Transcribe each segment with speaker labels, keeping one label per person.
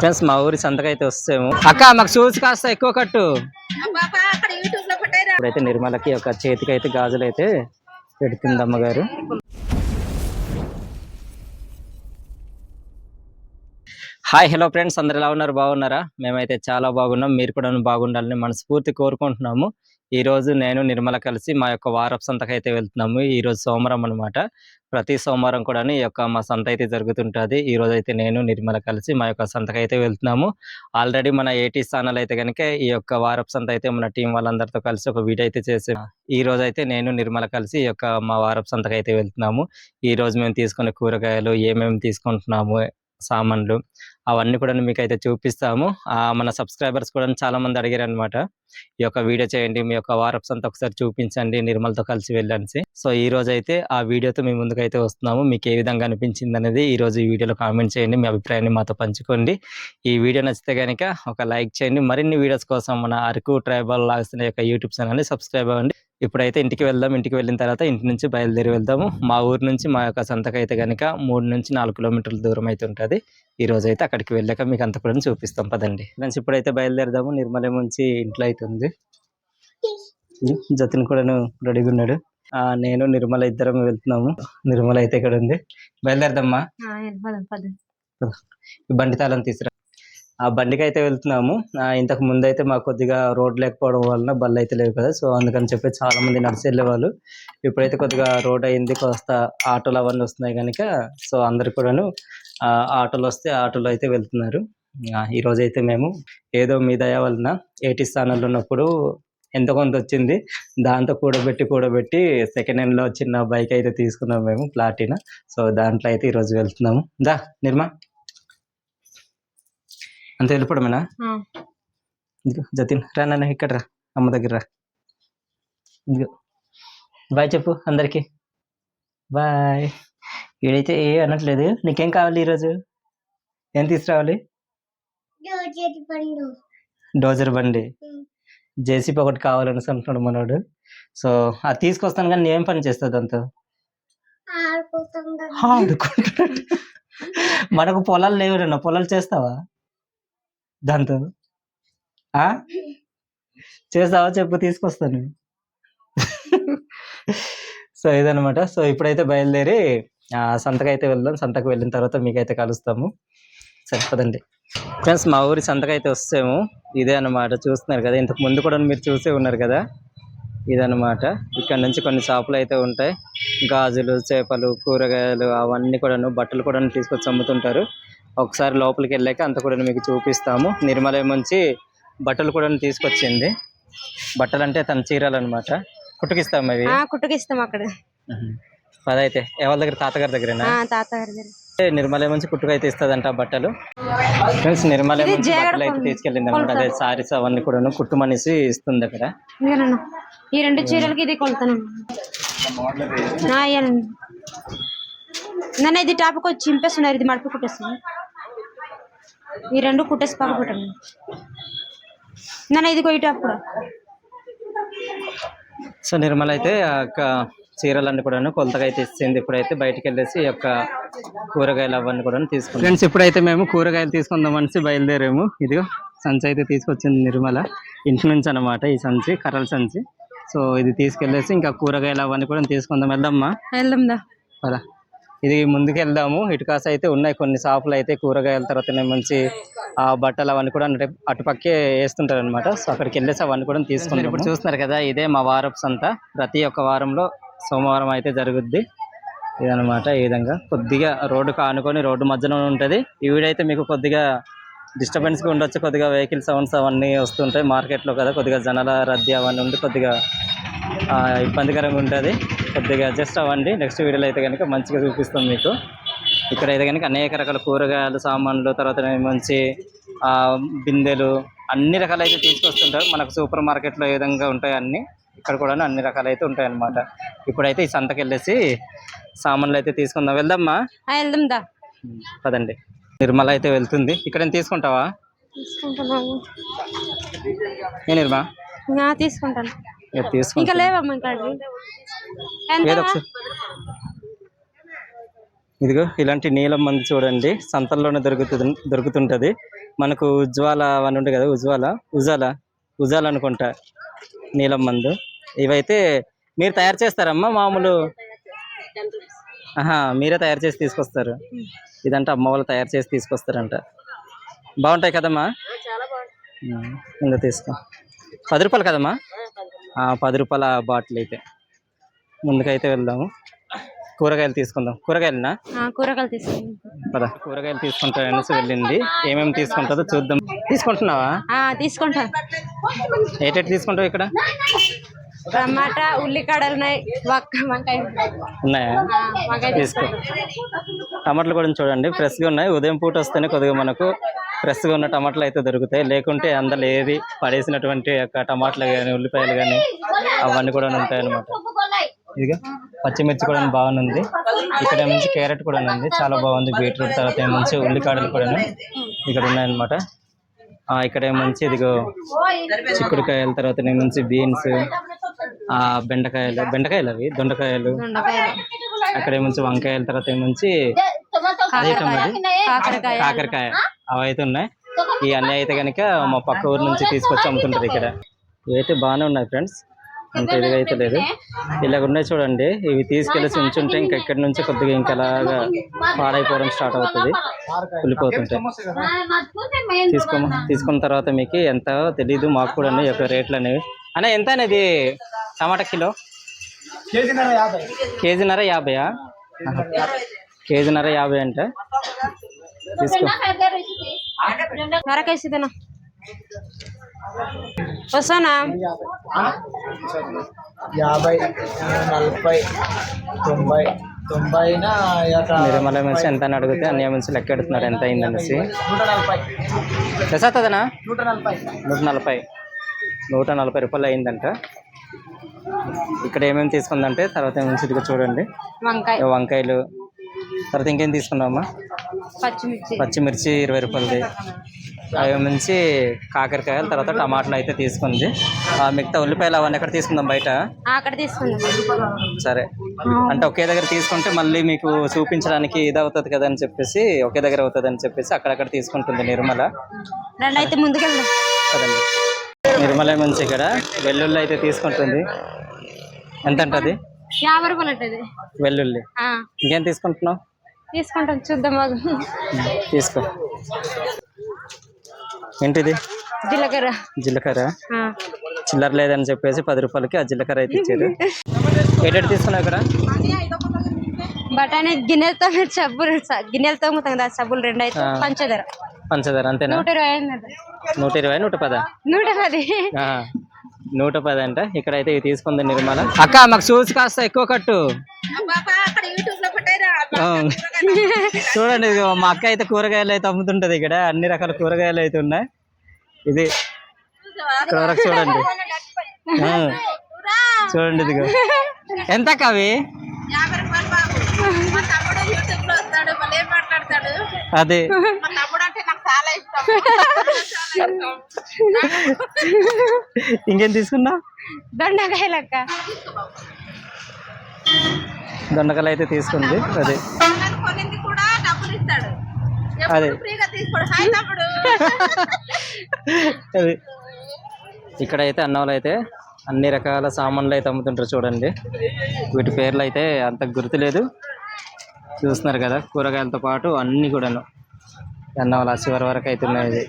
Speaker 1: Friends మా ఊరి సంతకం అయితే వస్తాము. అక్క మాకు షూస్ కాస్త ఎక్కువ కట్టు. ఇప్పుడైతే నిర్మలకి ఒక చేతికి అయితే గాజులు అయితే పెడుతుంది అమ్మగారు. హాయ్ హలో ఫ్రెండ్స్ అందరు ఎలా ఉన్నారు? బాగున్నారా? మేమైతే చాలా బాగున్నాం. మీరు కూడా బాగుండాలని మనస్ఫూర్తి కోరుకుంటున్నాము. ఈరోజు నేను నిర్మల కలిసి మా యొక్క వారపు సంతకు అయితే వెళ్తున్నాము. ఈ రోజు సోమవారం అనమాట ప్రతి సోమవారం కూడా ఈ యొక్క మా సంత అయితే జరుగుతుంటుంది. ఈ రోజు అయితే నేను నిర్మల కలిసి మా యొక్క సంతకు అయితే వెళ్తున్నాము. ఆల్రెడీ మన ఏటీ ఛానల్ అయితే కనుక ఈ యొక్క వారపు సంత అయితే మన టీం వాళ్ళందరితో కలిసి ఒక వీడియో అయితే చేసి ఈ రోజు అయితే నేను నిర్మల కలిసి ఈ యొక్క మా వారపు సంతకు అయితే వెళ్తున్నాము. ఈ రోజు మేము తీసుకునే కూరగాయలు ఏమేమి తీసుకుంటున్నాము సామాన్లు అవన్నీ కూడా మీకైతే చూపిస్తాము. ఆ, మన సబ్స్క్రైబర్స్ కూడా చాలా మంది అడిగారు అనమాట ఈ యొక్క వీడియో చేయండి మీ యొక్క వారప్స్ అంతా ఒకసారి చూపించండి నిర్మల్తో కలిసి వెళ్ళండి సో ఈ రోజు అయితే ఆ వీడియోతో మీ ముందుకు అయితే వస్తున్నాము. మీకు ఏ విధంగా అనిపించింది అనేది ఈ రోజు ఈ వీడియోలో కామెంట్ చేయండి మీ అభిప్రాయాన్ని మాతో పంచుకోండి. ఈ వీడియో నచ్చితే కనుక ఒక లైక్ చేయండి. మరిన్ని వీడియోస్ కోసం మన అరకు ట్రైబల్ లాగ్స్ యొక్క యూట్యూబ్ ఛానల్ని సబ్స్క్రైబ్ అవ్వండి. ఇప్పుడైతే ఇంటికి వెళ్దాం ఇంటికి వెళ్ళిన తర్వాత ఇంటి నుంచి బయలుదేరి వెళ్దాము. మా ఊరు నుంచి మా యొక్క సంతకు అయితే కనుక మూడు నుంచి నాలుగు కిలోమీటర్ల దూరం అయితే ఉంటుంది. ఈ రోజు అయితే అక్కడికి వెళ్ళాక మీకు అంత కూడా చూపిస్తాం. పదండి. ఫ్రెండ్స్ ఇప్పుడైతే బయలుదేరదాము. నిర్మల నుంచి ఇంట్లో అయితే ఉంది. జతిన్ కూడాను రెడీగా ఉన్నాడు. ఆ నేను నిర్మల ఇద్దరం వెళ్తున్నాము. నిర్మల అయితే ఇక్కడ ఉంది. బయలుదేరదమ్మా. బండి తాళం తీసురా ఆ బండికి అయితే వెళ్తున్నాము ఇంతకు ముందు అయితే మాకు కొద్దిగా రోడ్ లేకపోవడం వలన బళ్ళు అయితే లేవు కదా. సో అందుకని చెప్పి చాలా మంది నడిచి వెళ్ళేవాళ్ళు. ఇప్పుడైతే కొద్దిగా రోడ్ అయింది. కాస్త ఆటోలు అవన్నీ వస్తున్నాయి కనుక సో అందరు కూడాను ఆ, ఆటోలు వస్తే ఆటోలో అయితే వెళ్తున్నారు. ఈరోజు ఈ రోజు అయితే మేము ఏదో మీ దయ వలన ఏటీ స్థానంలో ఉన్నప్పుడు ఎంత కొంత వచ్చింది. దాంతో కూడబెట్టి కూడబెట్టి సెకండ్ హ్యాండ్లో చిన్న బైక్ అయితే తీసుకున్నాం మేము ప్లాటినా. సో దాంట్లో అయితే ఈరోజు వెళ్తున్నాము. దా నిర్మా. అంత వెళ్ళిపోవడమేనా? ఇదిగో జతిన్ రా నాన్న ఇక్కడ రా. అమ్మ దగ్గర రా. ఇదిగో. బాయ్ చెప్పు అందరికి. బాయ్. వీడైతే ఏ అనట్లేదు. నీకేం కావాలి ఈరోజు? ఏం తీసుకురావాలి? డోజర్ బండి. జేసీపీ ఒకటి కావాలని అనుకుంటున్నాడు మనోడు. సో అది తీసుకొస్తాను కానీ ఏం పని చేస్తుంది అంతా ఆడుకుంటున్నాడు. మనకు పొలాలు లేవు పొలాలు చేస్తావా? దాంతో. ఆ? చేస్తావా చెప్పు తీసుకొస్తాను. సో ఇదనమాట సో ఇప్పుడైతే బయలుదేరి ఆ, వెళ్దాం. సంతకు వెళ్ళిన తర్వాత మీకైతే కలుస్తాము. సరిపోదండి ఫ్రెండ్స్ మా ఊరి సంతకైతే వస్తాము. ఇదే అన్నమాట. చూస్తున్నారు కదా ఇంతకు ముందు కూడా మీరు చూసే ఉన్నారు కదా. ఇదనమాట ఇక్కడ నుంచి కొన్ని షాపులు అయితే ఉంటాయి. గాజులు చేపలు కూరగాయలు అవన్నీ కూడాను బట్టలు కూడా తీసుకొచ్చి అమ్ముతుంటారు. ఒకసారి లోపలికి వెళ్ళాక అంత కూడా మీకు చూపిస్తాము. నిర్మల నుంచి బట్టలు కూడా తీసుకొచ్చింది. బట్టలు అంటే తన చీరలు అనమాట కుట్టుకిస్తాం అవి.
Speaker 2: కుట్టుకిస్తాం అక్కడ.
Speaker 1: అదైతే. ఎవరి దగ్గర? తాతగారి దగ్గరేనా?
Speaker 2: తాతగారి దగ్గర.
Speaker 1: నిర్మల నుంచి కుట్టుకు అయితే ఇస్తుందంట బట్టలు. ఫ్రెండ్స్ నిర్మల
Speaker 2: ఇది
Speaker 1: నుంచి బట్టలు అయితే తీసుకెళ్ళింది అనమాట అదే సారీస్ అవన్నీ కూడా కుట్టుమనేసి ఇస్తుంది అక్కడ.
Speaker 2: ఈ రెండు చీరలకి ఇది కొలుతాను ఇది టాప్కి వచ్చి చింపేస్తున్నారు ఇది మడప కుట్టేస్తుంది ఈ రెండు కుట్టేసి పక్క కుట్టండి నన్ను ఇది కొయ్యి టాప్ కూడా
Speaker 1: సో నిర్మల అయితే ఆ యొక్క చీరలన్నీ కూడా కొలతగా అయితే ఇచ్చింది ఇప్పుడైతే బయటికి వెళ్ళేసి ఈ యొక్క కూరగాయలు అవన్నీ కూడా తీసుకున్నాం ఫ్రెండ్స్ ఇప్పుడైతే మేము కూరగాయలు తీసుకుందాం అనేసి బయలుదేరాము. ఇదిగో సంచి అయితే తీసుకొచ్చింది నిర్మల. ఇంటి నుంచి అనమాట ఈ సంచి కర్రల సంచి. సో ఇది తీసుకెళ్ళేసి ఇంకా కూరగాయలు అవన్నీ కూడా తీసుకుందాం. వెళ్దామా?
Speaker 2: వెళ్దాందా
Speaker 1: పద. ఇది ముందుకు వెళ్దాము ఇటు కాస్త అయితే ఉన్నాయి. కొన్ని షాపులు అయితే కూరగాయల తర్వాత మంచి ఆ బట్టలు అవన్నీ కూడా అంటే అటుపక్కే వేస్తుంటారు అనమాట సో అక్కడికి వెళ్ళేసి అవన్నీ కూడా తీసుకుంటారు ఇప్పుడు చూస్తున్నారు కదా ఇదే మా వారపు సంత. ప్రతి ఒక్క వారంలో సోమవారం అయితే జరుగుద్ది. ఇదనమాట ఈ విధంగా. కొద్దిగా రోడ్డుకు ఆనుకొని రోడ్డు మధ్యలో ఉంటుంది. ఈ వీడైతే మీకు కొద్దిగా డిస్టర్బెన్స్గా ఉండొచ్చు. కొద్దిగా వెహికల్ సౌండ్స్ అవన్నీ వస్తుంటాయి మార్కెట్లో కదా. కొద్దిగా జనాల రద్దీ అవన్నీ ఉండి కొద్దిగా ఇబ్బందికరంగా ఉంటుంది. కొద్దిగా అడ్జస్ట్ అవ్వండి. నెక్స్ట్ వీడియోలో అయితే కనుక మంచిగా చూపిస్తాం మీకు. ఇక్కడ అయితే కనుక అనేక రకాల కూరగాయలు సామాన్లు తర్వాత మంచి ఆ, బిందెలు అన్ని రకాలు అయితే తీసుకొస్తుంటారు. మనకు సూపర్ మార్కెట్లో ఏ విధంగా ఉంటాయి అన్ని ఇక్కడ కూడా అన్ని రకాలు అయితే ఉంటాయి అన్నమాట ఇప్పుడైతే ఈ సంతకి వెళ్ళేసి సామాన్లు అయితే తీసుకుందాం. వెళ్దామా
Speaker 2: వెళ్దాందా
Speaker 1: పదండి. నిర్మల అయితే వెళ్తుంది. ఇక్కడ తీసుకుంటావా?
Speaker 2: తీసుకుంటున్నాము
Speaker 1: ఏ నిర్మా?
Speaker 2: తీసుకుంటాను.
Speaker 1: ఇక
Speaker 2: లేవమ్మా ఇంకా
Speaker 1: ఇదిగో ఇలాంటి నీలం మంది చూడండి. సంతల్లోనే దొరుకుతుంది దొరుకుతుంటది. మనకు ఉజ్వాల అని ఉంటుంది కదా ఉజ్వాల. ఉజాల ఉజాల అనుకుంటా. నీలం మందు. ఇవైతే మీరు తయారు చేస్తారమ్మా మామూలు? ఆహా మీరే తయారు చేసి తీసుకొస్తారు. ఇదంటే అమ్మ వాళ్ళు తయారు చేసి తీసుకొస్తారంట. బాగుంటాయి కదమ్మా? ఇందా తీసుకో. పది రూపాయలు కదమ్మా? పది రూపాయల బాటిల్ అయితే. ముందుకైతే వెళ్దాము. కూరగాయలు తీసుకుందాం. కూరగాయలనా?
Speaker 2: కూరగాయలు తీసుకుంటాం
Speaker 1: పద. కూరగాయలు తీసుకుంటా అనేసి వెళ్ళింది. ఏమేమి తీసుకుంటుందో చూద్దాం. తీసుకుంటున్నావా?
Speaker 2: తీసుకుంటాం.
Speaker 1: ఏటేటి తీసుకుంటావు ఇక్కడ?
Speaker 2: టమాటా ఉల్లికాడలు ఉన్నాయి.
Speaker 1: ఉన్నాయా? తీసుకో. టమాటాలు కూడా చూడండి. ఫ్రెష్గా ఉన్నాయి. ఉదయం పూట వస్తేనే కొద్దిగా మనకు ఫ్రెష్గా ఉన్న టమాటాలు అయితే దొరుకుతాయి. లేకుంటే అందులో ఏది పడేసినటువంటి యొక్క టమాటాలు కానీ ఉల్లిపాయలు కానీ అవన్నీ కూడా ఉంటాయి అన్నమాట ఇదిగా పచ్చిమిర్చి కూడా బాగుంది. ఇక్కడ నుంచి క్యారెట్ కూడా ఉంది. చాలా బాగుంది. బీట్రూట్ తర్వాత నుంచి ఉల్లికాడలు కూడా ఇక్కడ ఉన్నాయన్నమాట. ఆ, ఇక్కడ ఏమంచి ఇదిగో చిక్కుడుకాయల తర్వాత నుంచి బీన్స్ ఆ బెండకాయలు. బెండకాయలు అవి? దొండకాయలు. అక్కడ ఏముంచి వంకాయల తర్వాత ఏముంచి
Speaker 2: కాకరకాయ.
Speaker 1: కాకరకాయ. అవి అయితే ఉన్నాయి. ఈ అన్నీ అయితే కనుక మా పక్క ఊరు నుంచి తీసుకొచ్చి అమ్ముతుంటారు ఇక్కడ. ఇవైతే బాగానే ఉన్నాయి ఫ్రెండ్స్. అంత ఇదిగా అయితే లేదు ఇలాగ ఉన్నాయి చూడండి. ఇవి తీసుకెళ్ళి ఉంచుంటే ఇంకా ఇక్కడి నుంచి కొద్దిగా ఇంకా అలాగా పాడైపోవడం స్టార్ట్ అవుతుంది. కులిపోతుంటాయి తీసుకోమ తీసుకున్న తర్వాత మీకు ఎంత తెలీదు మాకు కూడా ఈ యొక్క రేట్లు అనేవి. అన్న ఎంత అనేది? Tomato kilo? కేజీన్నర యాభైయా? ఆహా. కేజీన్నర యాభై అంటే. తీసుకో.
Speaker 2: వస్తానా?
Speaker 3: యాభై నలభై తొంభై తొంభై
Speaker 1: నిర్మల నుంచి ఎంత అని అడిగితే అన్ని నుంచి లెక్క ఎడుతున్నారు ఎంత అయిందనేసి
Speaker 3: నూట నలభై.
Speaker 1: తెసత్తదనా
Speaker 3: నూట నలభై.
Speaker 1: నూట నలభై. నూట నలభై రూపాయలు అయిందంట. ఇక్కడ ఏమేమి తీసుకుందంటే తర్వాత ఏమేమి చూడండి. వంకాయలు. తర్వాత ఇంకేం తీసుకున్నావమ్మా?
Speaker 2: పచ్చిమిర్చి.
Speaker 1: పచ్చిమిర్చి ఇరవై రూపాయలది. అవి నుంచి కాకరకాయలు తర్వాత టమాటాలు అయితే తీసుకుంది. ఆ, మిగతా ఉల్లిపాయలు అవన్నీ ఎక్కడ తీసుకుందాం బయట?
Speaker 2: అక్కడ తీసుకుందాం.
Speaker 1: సరే. అంటే ఒకే దగ్గర తీసుకుంటే మళ్ళీ మీకు చూపించడానికి ఇది అవుతుంది కదా అని చెప్పేసి ఒకే దగ్గర అవుతుంది అని చెప్పేసి అక్కడక్కడ తీసుకుంటుంది నిర్మల.
Speaker 2: అయితే ముందుకెళ్దాం.
Speaker 1: కదండి నిర్మల నుంచి ఇక్కడ వెల్లుల్లి అయితే తీసుకుంటుంది. ఎంత
Speaker 2: ఉంటుంది
Speaker 1: వెల్లుల్లి. ఇంకేం తీసుకుంటున్నావు?
Speaker 2: తీసుకుంటాం చూద్దాం బాగు
Speaker 1: తీసుకో. ఏంటిది?
Speaker 2: జీలకర్ర.
Speaker 1: జీలకర్ర? చిల్లర లేదని చెప్పేసి పది రూపాయలకి ఆ జీలకర్ర అయితే ఇచ్చారు. ఏటెట్ తీసుకున్నావు ఇక్కడ?
Speaker 2: బఠానీ గిన్నెలతో సబ్బులు స- గిన్నెలతో కదా సబ్బులు రెండు అయితే. పంచదార.
Speaker 1: పంచదార అంతేనా?
Speaker 2: నూట ఇరవై
Speaker 1: నూట ఇరవై నూట పదా?
Speaker 2: నూట పది.
Speaker 1: ఆ, నూట పది అంట. ఇక్కడ అయితే ఇవి తీసుకుంది నిర్మల. అక్క మాకు షూస్ కాస్త ఎక్కువ కట్టు. చూడండి ఇదిగో మా అక్క అయితే కూరగాయలు అయితే అమ్ముతుంటది ఇక్కడ. అన్ని రకాల కూరగాయలు అయితే ఉన్నాయి. ఇది ఇక్కడ వరకు చూడండి. చూడండి ఇదిగో. ఎంత అక్క అవి? అదే. ఇంకేం తీసుకున్నా
Speaker 2: దొండకాయలు
Speaker 1: దొండకాయలు అయితే తీసుకుంది అదే అదే అది ఇక్కడ అయితే అన్నవాళ్ళు అయితే అన్ని రకాల సామాన్లు అయితే అమ్ముతుంటారు చూడండి వీటి పేర్లు అయితే అంత గుర్తులేదు చూస్తున్నారు కదా కూరగాయలతో పాటు అన్ని కూడాను అన్నవాళ్ళ చివరి వరకు అయితే ఉన్నాయి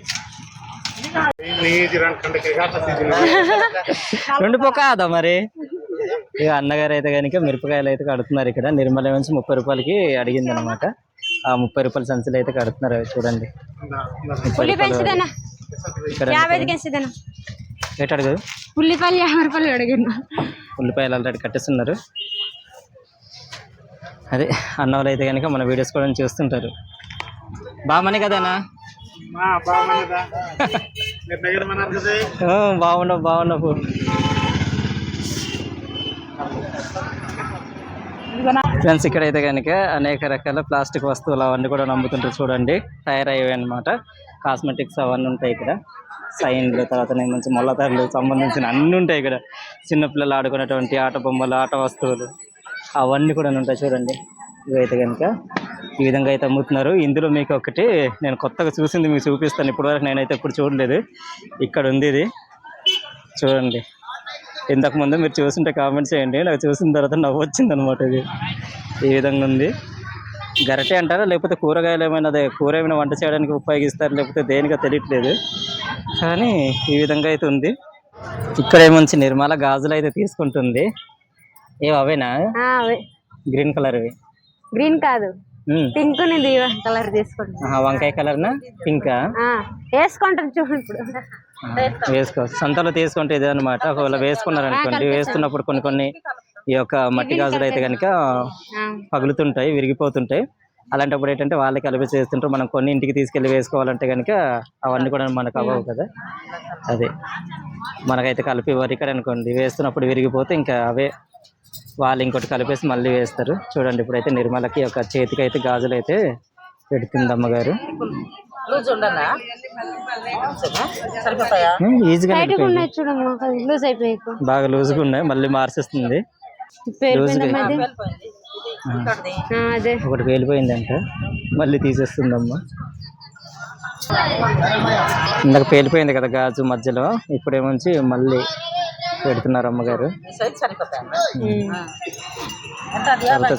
Speaker 1: రెండు కాదా మరి ఇక అన్నగారు అయితే కనుక మిరపకాయలు అయితే కడుతున్నారు ఇక్కడ. నిర్మల నుంచి ముప్పై రూపాయలకి అడిగింది అనమాట ఆ ముప్పై రూపాయల సంచులు అయితే కడుతున్నారు అవి చూడండి ఎటు అడుగు?
Speaker 2: ఉల్లిపాయలు యాభై రూపాయలు అడిగిన
Speaker 1: ఉల్లిపాయలు ఆల్రెడీ కట్టేస్తున్నారు. అదే అన్నవాళ్ళు అయితే కనుక మన వీడియోస్ కూడా చూస్తుంటారు. బామని కదనా బాగున్నావు బాగున్నావు. ఫ్రెండ్స్ ఇక్కడైతే కనుక అనేక రకాల ప్లాస్టిక్ వస్తువులు అవన్నీ కూడా నమ్ముతుంటారు చూడండి. తయారు అయ్యేవి అనమాట కాస్మెటిక్స్ అవన్నీ ఉంటాయి ఇక్కడ. సైన్లు తర్వాత మంచి మొల్లతరలు సంబంధించిన అన్నీ ఉంటాయి ఇక్కడ. చిన్నపిల్లలు ఆడుకునేటువంటి ఆట బొమ్మలు ఆట వస్తువులు అవన్నీ కూడా ఉంటాయి చూడండి. ఇవైతే కనుక ఈ విధంగా అయితే అమ్ముతున్నారు. ఇందులో మీకు ఒకటి నేను కొత్తగా చూసింది మీకు చూపిస్తాను. ఇప్పటివరకు నేనైతే ఇప్పుడు చూడలేదు. ఇక్కడ ఉంది ఇది. చూడండి. ఇంతకు ముందు మీరు చూసింటే కామెంట్స్ చేయండి. నాకు చూసిన తర్వాత నవ్వు వచ్చింది అనమాట ఇది. ఈ విధంగా ఉంది. గరిటె అంటారా? లేకపోతే కూరగాయలు ఏమైనా అదే కూర ఏమైనా వంట చేయడానికి ఉపయోగిస్తారు? లేకపోతే దేనికో తెలియట్లేదు. కానీ ఈ విధంగా అయితే ఉంది. ఇక్కడ ఏమంచి నిర్మల గాజులు అయితే తీసుకుంటుంది. ఏవి అవేనా? గ్రీన్ కలర్వి.
Speaker 2: గ్రీన్ కాదు. పింక్ కలర్ తీసుకుంటాం
Speaker 1: వంకాయ కలర్నా? పింకా?
Speaker 2: వేసుకుంటాం చూడు ఇప్పుడు.
Speaker 1: వేసుకో. సంతలో తీసుకుంటే ఇదే అనమాట ఒకవేళ వేసుకున్నారు అనుకోండి వేసుకున్నప్పుడు కొన్ని కొన్ని ఈ యొక్క మట్టి గాజులు అయితే కనుక పగులుతుంటాయి విరిగిపోతుంటాయి. అలాంటప్పుడు ఏంటంటే వాళ్ళకి కలిపి చేస్తుంటారు. మనం కొన్ని ఇంటికి తీసుకెళ్ళి వేసుకోవాలంటే కనుక అవన్నీ కూడా మనకు అవ్వవు కదా. అదే. మనకైతే కలిపి ఇక్కడ అనుకోండి వేస్తున్నప్పుడు విరిగిపోతే ఇంకా అవే వాళ్ళు ఇంకోటి కలిపేసి మళ్ళీ వేస్తారు. చూడండి ఇప్పుడైతే నిర్మలకి ఒక చేతికి అయితే గాజులు అయితే పెడుతుంది అమ్మగారు.
Speaker 3: లూజ్ ఉండనా? సరిపోతాయా?
Speaker 1: ఈజీగా
Speaker 2: బయటకు ఉన్నాయి చూడమ్మా లూజ్ అయిపోయి
Speaker 1: బాగా లూజ్గా ఉన్నాయి మళ్ళీ మార్చేస్తుంది. ఒకటి పేలిపోయిందంట మళ్ళీ తీసేస్తుందమ్మా. ఇందాక పేలిపోయింది కదా గాజు మధ్యలో ఇప్పుడేమొచ్చి మళ్ళీ పెడుతున్నారు అమ్మగారు.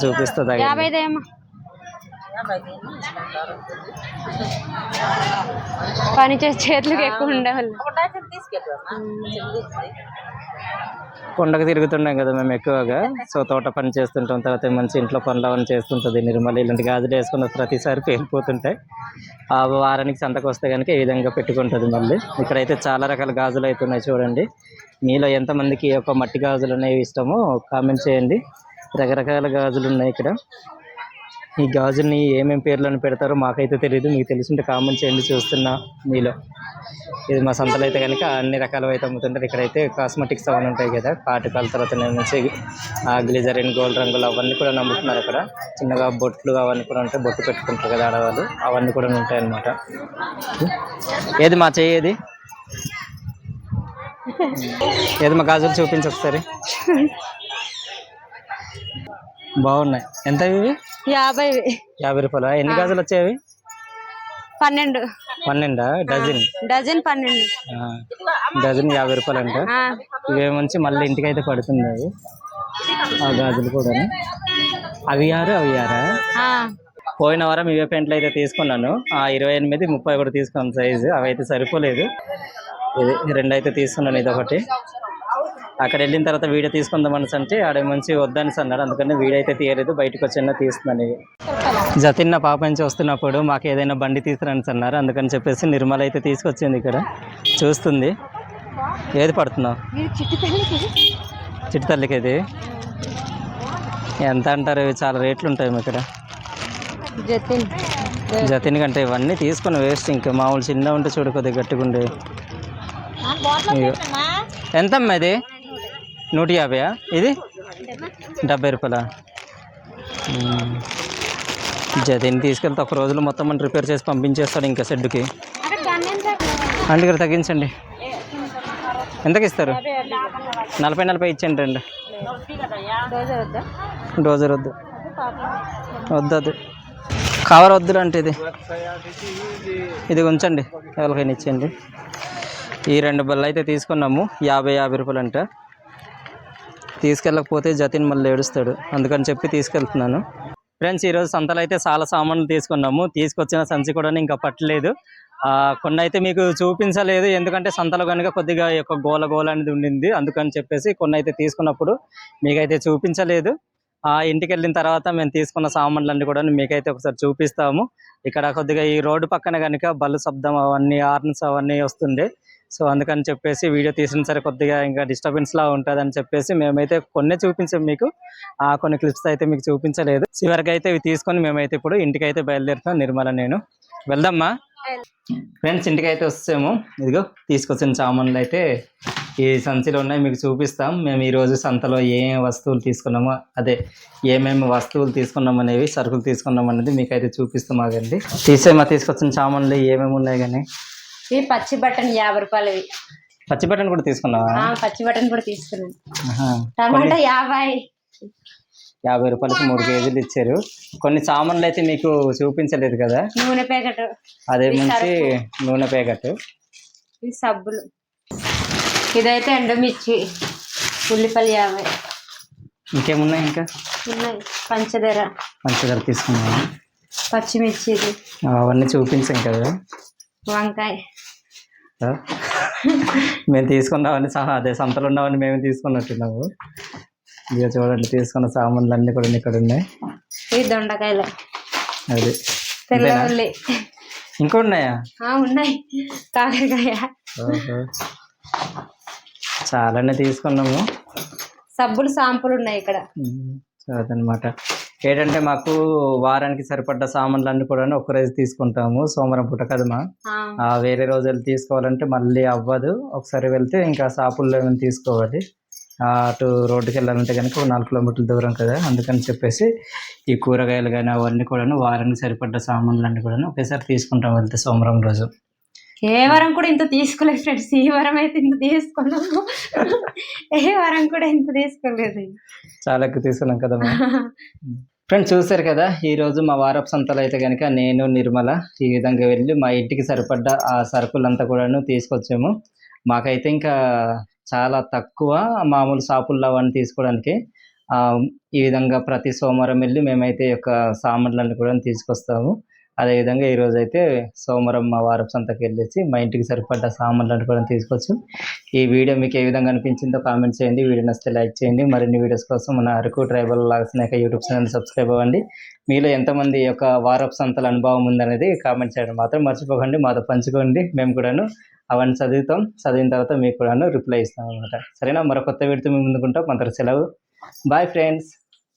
Speaker 1: చూపిస్తుంది
Speaker 2: పని చేసే చేతులకు ఎక్కువ ఉండేవాళ్ళు
Speaker 3: ఒక
Speaker 1: కొండకు తిరుగుతున్నాం కదా మేము ఎక్కువగా. సో తోట పని చేస్తుంటాం తర్వాత మంచి ఇంట్లో పనులు అవన్నీ చేస్తుంటుంది. నిర్మల ఇలాంటి గాజులు వేసుకున్న ప్రతిసారి పేలిపోతుంటాయి. ఆ వారానికి సంతకు వస్తే కనుక ఈ విధంగా పెట్టుకుంటుంది మళ్ళీ. ఇక్కడైతే చాలా రకాల గాజులు అయితే ఉన్నాయి చూడండి. మీలో ఎంతమందికి ఈ యొక్క మట్టి గాజులు అనేవి ఇష్టమో కామెంట్ చేయండి. రకరకాల గాజులు ఉన్నాయి ఇక్కడ. ఈ గాజుల్ని ఏమేమి పేర్లను పెడతారో మాకైతే తెలియదు మీకు తెలిసింటే కామెంట్ చేయండి చూస్తున్నా మీలో. ఇది మా సంతలో అయితే కనుక అన్ని రకాలు అయితే అమ్ముతుంటారు. ఇక్కడైతే కాస్మెటిక్స్ అవన్నీ ఉంటాయి కదా కాటుకాల తర్వాత నుంచి ఆ గ్లిజరిన్ గోల్డ్ రంగులు అవన్నీ కూడా నమ్ముతున్నారు అక్కడ. చిన్నగా బొట్లు అవన్నీ కూడా ఉంటాయి బొట్టు పెట్టుకుంటారు కదా ఆడవాళ్ళు. అవన్నీ కూడా ఉంటాయి అన్నమాట. ఏది మా చెయ్యేది ఏది మా గాజులు చూపించు ఒకసారి. బాగున్నాయి. ఎంత ఇవి?
Speaker 2: యాభై.
Speaker 1: యాభై రూపాయలు? ఎన్ని గాజులు వచ్చాయి
Speaker 2: పన్నెండు.
Speaker 1: పన్నెండా? డజన్?
Speaker 2: డజన్ పన్నెండు.
Speaker 1: డజన్ యాభై రూపాయలు అంట
Speaker 2: ఆ,
Speaker 1: ఇవేమంచి మళ్ళీ ఇంటికి అయితే పడుతుంది అవి. ఆ గాజులు కూడా అవి ఆరు అవి ఆరా పోయిన వారం ఇవే పెంట్లు అయితే తీసుకున్నాను. ఆ ఇరవై ఎనిమిది ముప్పై కూడా తీసుకున్నాను సైజు. అవి అయితే సరిపోలేదు. ఇది రెండు అయితే తీసుకున్నాను ఇది ఒకటి అక్కడ వెళ్ళిన తర్వాత వీడియో తీసుకుందాం అనేసి అంటే ఆడ మంచి వద్దని అన్నాడు. అందుకని వీడియో అయితే తీయలేదు. బయటకు వచ్చిన తీస్తున్నాను జతిన్ నా పాప నుంచి వస్తున్నప్పుడు మాకు ఏదైనా బండి తీసుకురండి అన్నారు. అందుకని చెప్పేసి నిర్మల అయితే తీసుకొచ్చింది ఇక్కడ. చూస్తుంది. ఏది పడుతున్నావు చిట్టి తల్లికి ఇది. ఎంత అంటారు? ఇవి చాలా రేట్లు ఉంటాయి ఇక్కడ.
Speaker 2: జతిన్.
Speaker 1: జతిన్ కంటే ఇవన్నీ తీసుకుని వేస్ట్ ఇంకా. మామూలు చిన్న ఉంటే చూడు కొద్దిగా గట్టిగా ఉండే. ఇగో. ఎంతమ్మా ఇది? నూట యాభైయా ఇది? డెబ్బై రూపాయలా? మ్మ్. తీసుకెళ్తే ఒక రోజులో మొత్తం మనం రిపేర్ చేసి పంపించేస్తాడు ఇంకా షెడ్కి అందుకని తగ్గించండి. ఎంతకి ఇస్తారు? నలభై నలభై ఇచ్చేయండి రెండు. డోజర్ వద్దు. వద్దు కవర్ వద్దు అంటే ఇది. ఇది ఉంచండి. ఎవరికైనా ఇచ్చేయండి. ఈ రెండు బళ్ళు అయితే తీసుకున్నాము. యాభై యాభై రూపాయలు అంటే తీసుకెళ్ళకపోతే జతిన్ మళ్ళీ ఏడుస్తాడు. అందుకని చెప్పి తీసుకెళ్తున్నాను. ఫ్రెండ్స్ ఈరోజు సంతలో అయితే చాలా సామాన్లు తీసుకున్నాము. తీసుకొచ్చిన సంచి కూడా ఇంకా పట్టలేదు. ఆ, కొన్ని అయితే మీకు చూపించలేదు. ఎందుకంటే సంతలో కనుక కొద్దిగా ఒక యొక్క గోల గోల అనేది ఉండింది. అందుకని చెప్పేసి కొన్ని అయితే తీసుకున్నప్పుడు మీకైతే చూపించలేదు. ఆ ఇంటికి వెళ్ళిన తర్వాత మేము తీసుకున్న సామాన్లన్నీ కూడా మీకైతే ఒకసారి చూపిస్తాము. ఇక్కడ కొద్దిగా ఈ రోడ్డు పక్కన కనుక బల్లు శబ్దం అవన్నీ ఆర్న్స్ అవన్నీ వస్తుండే. సో అందుకని చెప్పేసి వీడియో తీసిన సరే కొద్దిగా ఇంకా డిస్టర్బెన్స్లా ఉంటుందని చెప్పేసి మేమైతే కొన్ని చూపించాం మీకు. ఆ కొన్ని క్లిప్స్ అయితే మీకు చూపించలేదు. చివరికి అయితే ఇవి తీసుకొని మేమైతే ఇప్పుడు ఇంటికి అయితే బయలుదేరుతాం నిర్మల నేను. వెళ్దామా ఫ్రెండ్స్ ఇంటికి అయితే వస్తాము ఇదిగో తీసుకొచ్చిన సామాన్లు అయితే ఈ సంచిలో ఉన్నాయి మీకు చూపిస్తాం. మేము ఈరోజు సంతలో ఏమేమి వస్తువులు తీసుకున్నామో అదే ఏమేమి వస్తువులు తీసుకున్నాం అనేవి సరుకులు తీసుకున్నాం అనేది మీకు అయితే చూపిస్తాం ఆగండి. తీసేమా తీసుకొచ్చిన సామాన్లు ఏమేమి ఉన్నాయి కానీ.
Speaker 2: ఇవి పచ్చి బట్టన్ యాభై రూపాయలవి.
Speaker 1: పచ్చి బట్టను కూడా తీసుకున్నావా?
Speaker 2: పచ్చి బట్టన్ కూడా తీసుకున్నాను. టమాటా యాభై.
Speaker 1: యాభై రూపాయలకి మూడు కేజీలు ఇచ్చారు. కొన్ని సామాన్లు అయితే మీకు చూపించలేదు కదా?
Speaker 2: నూనె ప్యాకెట్.
Speaker 1: అదే నుంచి నూనె ప్యాకెట్.
Speaker 2: ఇవి సబ్బులు. ఇదైతే ఎండుమిర్చి ఉల్లిపల్లి యాభై.
Speaker 1: ఇంకేమున్నాయి ఇంకా?
Speaker 2: ఉన్నాయి. పంచదార.
Speaker 1: పంచదార తీసుకున్నాము
Speaker 2: పచ్చిమిర్చి
Speaker 1: అవన్నీ చూపించాం కదా.
Speaker 2: వంకాయ?
Speaker 1: మేము తీసుకున్నామని సహా అదే సంతలు ఉన్నామని మేము తీసుకున్నట్టున్నాము. ఇక చూడండి తీసుకున్న సామాన్లు అన్నీ కూడా ఇక్కడ ఉన్నాయి.
Speaker 2: ఇవి దొండకాయలు.
Speaker 1: అది.
Speaker 2: తెల్ల
Speaker 1: అంతేనా?
Speaker 2: ఉల్లి.
Speaker 1: ఇంకా ఉన్నాయా?
Speaker 2: ఉన్నాయి. కాకరకాయ.
Speaker 1: చాలానే తీసుకున్నాము.
Speaker 2: సబ్బులు సాంపులు ఉన్నాయి ఇక్కడ.
Speaker 1: ఉమ్, అదనమాట ఏంటంటే మాకు వారానికి సరిపడ్డ సామాన్లు అన్ని కూడా ఒక రోజు తీసుకుంటాము సోమవారం పూట
Speaker 2: ఆ.
Speaker 1: వేరే రోజులు తీసుకోవాలంటే మళ్ళీ అవ్వదు. ఒకసారి వెళ్తే ఇంకా షాపుల్లో ఏమైనా తీసుకోవాలి. అటు రోడ్డుకి వెళ్ళాలంటే కనుక నాలుగు కిలోమీటర్ల దూరం కదా అందుకని చెప్పేసి ఈ కూరగాయలు కానీ అవన్నీ కూడాను వారానికి సరిపడ్డ సామాన్లు అన్ని కూడా ఒకేసారి తీసుకుంటాం వెళ్తే సోమవారం రోజు.
Speaker 2: ఏ వారం కూడా ఇంత తీసుకోలేదు ఫ్రెండ్స్. ఈ వారం అయితే ఇంత తీసుకున్నాము. ఏ వారం కూడా ఇంత తీసుకోలేదు.
Speaker 1: చాలా ఎక్కువ తీసుకున్నాం కదమ్మా. ఫ్రెండ్స్ చూసారు కదా? ఈరోజు మా వారపు సంతలు అయితే కనుక నేను నిర్మల ఈ విధంగా వెళ్ళి మా ఇంటికి సరిపడ్డ ఆ సరుకులంతా కూడాను తీసుకొచ్చాము. మాకైతే ఇంకా చాలా తక్కువ మామూలు షాపుల్లో అవన్నీ తీసుకోవడానికి ఈ విధంగా ప్రతి సోమవారం వెళ్ళి మేమైతే యొక్క సామాన్లన్నీ కూడా తీసుకొస్తాము. అదేవిధంగా ఈరోజు అయితే సోమవారం మా వారపు సంతకి వెళ్ళేసి మా ఇంటికి సరిపడ్డ సామాన్లు అనుకోవడం తీసుకొచ్చు ఈ వీడియో మీకు ఏ విధంగా అనిపించిందో కామెంట్ చేయండి. వీడియో నచ్చితే లైక్ చేయండి. మరిన్ని వీడియోస్ కోసం మన అరకు ట్రైబల్ లాగ్స్ యొక్క యూట్యూబ్ ఛానల్ సబ్స్క్రైబ్ అవ్వండి. మీలో ఎంతమంది యొక్క వారపు సంతల అనుభవం ఉందనేది కామెంట్ చేయడం మాత్రం మర్చిపోకండి. మాతో పంచుకోండి. మేము కూడాను అవన్నీ చదువుతాం. చదివిన తర్వాత మీకు కూడాను రిప్లై ఇస్తాం అనమాట సరేనా? మరో కొత్త వీడితో మేము ముందుకుంటాం మన సెలవు. Bye friends